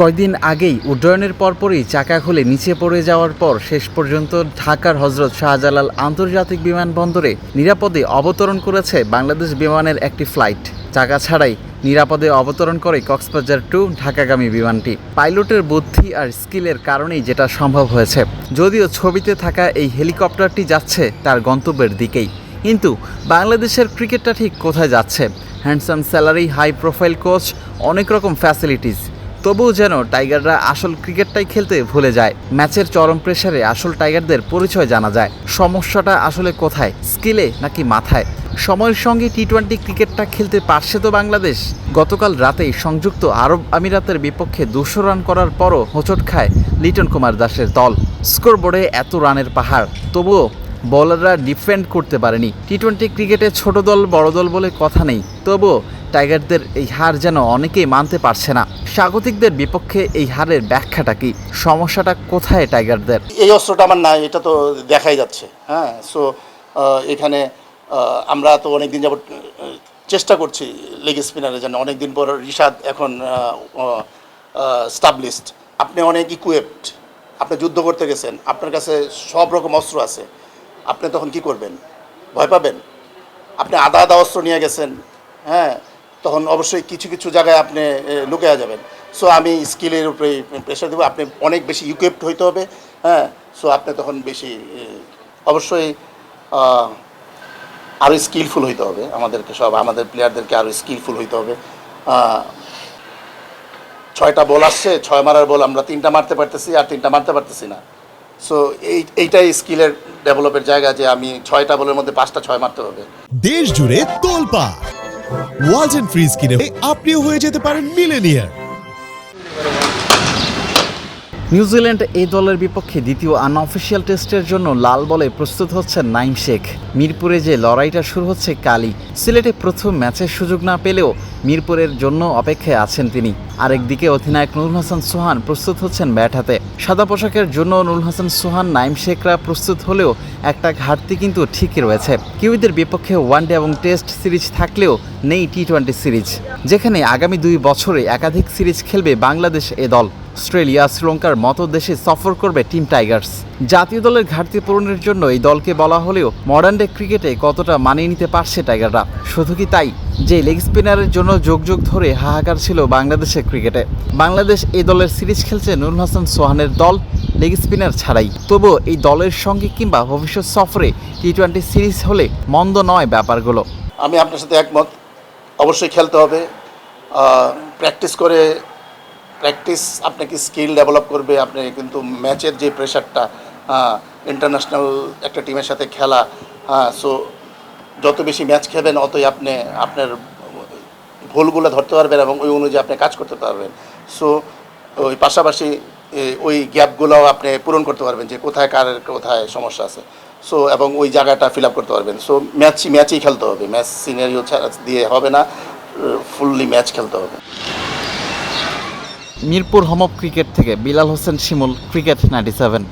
কয়দিন আগেই উড্ডয়নের পরপরই চাকা খুলে নিচে পড়ে যাওয়ার পর শেষ পর্যন্ত ঢাকার হজরত শাহজালাল আন্তর্জাতিক বিমানবন্দরে নিরাপদে অবতরণ করেছে বাংলাদেশ বিমানের একটি ফ্লাইট। চাকা ছাড়াই নিরাপদে অবতরণ করে কক্সবাজার টু ঢাকাগামী বিমানটি। পাইলটের বুদ্ধি আর স্কিলের কারণেই যেটা সম্ভব হয়েছে। যদিও ছবিতে থাকা এই হেলিকপ্টারটি যাচ্ছে তার গন্তব্যের দিকেই। কিন্তু বাংলাদেশের ক্রিকেটটা ঠিক কোথায় যাচ্ছে? Handsome salary, high profile coach, অনেক রকম ফ্যাসিলিটিস তবুও যেন টাইগাররা আসল ক্রিকেটটাই খেলতে ভুলে যায়। ম্যাচের চরম প্রেসারে আসল টাইগারদের পরিচয় জানা যায়। সমস্যাটা আসলে কোথায়? স্কিলে নাকি মাথায়? সময়ের সঙ্গে টি টোয়েন্টি ক্রিকেটটা খেলতে পারছে তো বাংলাদেশ? গতকাল রাতেই সংযুক্ত আরব আমিরাতের বিপক্ষে দুশো রান করার পরও হোঁচট খায় লিটন কুমার দাসের দল। স্কোরবোর্ডে এত রানের পাহাড়। তবুও বলাররা ডিফেন্ড করতে পারেনি। টি টোয়েন্টি ক্রিকেটে ছোট দল, বড় দল বলে কথা নেই। তবুও টাইগারদের এই হার যেন অনেকেই মানতে পারছে না। স্বাগতিকদের বিপক্ষে এই হারের ব্যাখ্যাটা কি? সমস্যাটা কোথায় টাইগারদের? এই অস্ত্রটা আমার নাই, এটা তো দেখাই যাচ্ছে হ্যাঁ? সো এখানে আমরা তো অনেক দিন যাবত চেষ্টা করছি লেগ স্পিনারের জন্য। অনেক দিন পর রিশাদ এখন স্টাবলিশড। আপনি অনেক ইকুইপড আপনি যুদ্ধ করতে গেছেন, আপনার কাছে সব রকম অস্ত্র আছে। আপনি তখন কি করবেন? ভয় পাবেন? আপনি আদা আদা অস্ত্র নিয়ে গেছেন হ্যাঁ? তখন অবশ্যই কিছু কিছু জায়গায় আপনি লুকে যাবেন। সো আমি স্কিলের উপরে প্রেশার দেবো। আপনি অনেক বেশি ইকুইপড হইতে হবে হ্যাঁ? সো আপনি তখন বেশি অবশ্যই আরও স্কিলফুল হইতে হবে। আমাদেরকে সব, আমাদের প্লেয়ারদেরকে আরও স্কিলফুল হইতে হবে। ছয়টা বল আসছে, ছয় মারার বল আমরা তিনটা মারতে পারতেছি আর তিনটা মারতে পারতেছি না। সো এই, এইটাই স্কিলের ডেভেলপের জায়গা যে আমি ছয়টা বলের মধ্যে পাঁচটা, ছয় মারতে হবে। দেশ জুড়ে তোলপা ওয়ালটন ফ্রিজ কিনে আপনিও হয়ে যেতে পারেন মিলেনিয়ার। নিউজিল্যান্ড এই দলের বিপক্ষে দ্বিতীয় আনঅফিসিয়াল টেস্টের জন্য লাল বলে প্রস্তুত হচ্ছেন নাইম শেখ। মিরপুরে যে লড়াইটা শুরু হচ্ছে কালই, সিলেটে প্রথম ম্যাচের সুযোগ না পেলেও মিরপুরের জন্য অপেক্ষায় আছেন তিনি। আরেকদিকে অধিনায়ক নুরুল হাসান সোহান প্রস্তুত হচ্ছেন ব্যাট হাতে। সাদা পোশাকের জন্য নুরুল হাসান সোহান নাইম শেখরা প্রস্তুত হলেও একটা ঘাটতি কিন্তু ঠিকই রয়েছে। কিউইদের বিপক্ষে ওয়ানডে এবং টেস্ট সিরিজ থাকলেও নেই টি টোয়েন্টি সিরিজ। যেখানে আগামী দুই বছরে একাধিক সিরিজ খেলবে বাংলাদেশ এ দল। অস্ট্রেলিয়া, শ্রীলঙ্কার মতো দেশে সফর করবে টিম টাইগার্স। জাতীয় দলের ঘাটতি পূরণের জন্য এই দলকে বলা হলেও মডার্ন ডে ক্রিকেটে কতটা মানিয়ে নিতে পারছে টাইগাররা? শুধু কি তাই? যে লেগ স্পিনারের জন্য যোগ যোগ ধরে হাহাকার ছিল বাংলাদেশের ক্রিকেটে। বাংলাদেশ এই দলের সিরিজ খেলছে নুরুল হাসান সোহানের দল, লেগ স্পিনার ছাড়াই। তবুও এই দলের সঙ্গে কিংবা ভবিষ্যৎ সফরে টি টোয়েন্টি সিরিজ হলে মন্দ নয় ব্যাপারগুলো। আমি আপনার সাথে একমত। অবশ্যই খেলতে হবে। প্র্যাকটিস করে, প্র্যাকটিস আপনাকে স্কিল ডেভেলপ করবে, আপনি কিন্তু ম্যাচের যে প্রেশারটা ইন্টারন্যাশনাল একটা টিমের সাথে খেলা হ্যাঁ সো যত বেশি ম্যাচ খেলবেন, অতই আপনি, আপনার ভুলগুলো ধরতে পারবেন এবং ওই অনুযায়ী আপনি কাজ করতে পারবেন। সো ওই পাশাপাশি ওই গ্যাপগুলোও আপনি পূরণ করতে পারবেন যে কোথায় কার কোথায় সমস্যা আছে। সো এবং ওই জায়গাটা ফিল আপ করতে পারবেন। সো ম্যাচই ম্যাচই খেলতে হবে। ম্যাচ সিনারিও দিয়ে হবে না। ফুললি ম্যাচ খেলতে হবে। মিরপুর হোম ক্রিকেট থেকে Bilal Hossain Shimul, cricket ninety seven.